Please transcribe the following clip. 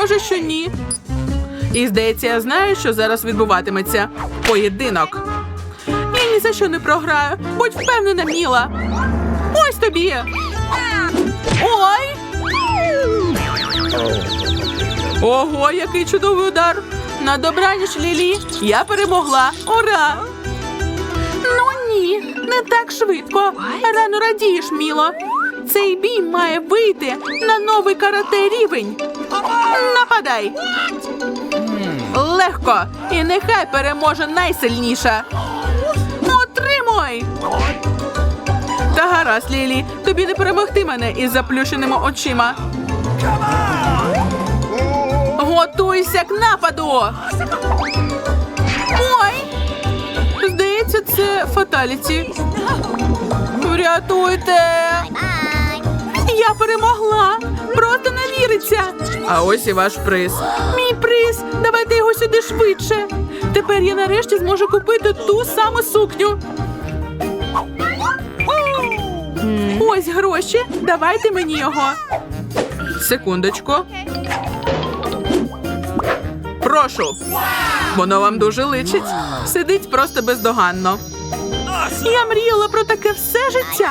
Може, що ні. І здається, я знаю, що зараз відбуватиметься. Поєдинок. Я ні за що не програю. Будь впевнена, Міла. Ось тобі. Ой. Ого, який чудовий удар. На добраніч, Лілі. Я перемогла. Ура! Ну ні, не так швидко. Рано радієш, Міло. Цей бій має вийти на новий карате рівень. Нападай. Легко. І нехай переможе найсильніша. Отримуй! Та гаразд, Лілі, тобі не перемогти мене із заплющеними очима. Готуйся к нападу. Ой! Здається, це фаталіті. Врятуйте! Я перемогла! Просто не віриться! А ось і ваш приз. Мій приз! Давайте його сюди швидше. Тепер я нарешті зможу купити ту саму сукню. Ось гроші. Давайте мені його. Секундочку. Прошу. Воно вам дуже личить. Сидить просто бездоганно. Я мріяла про таке все життя.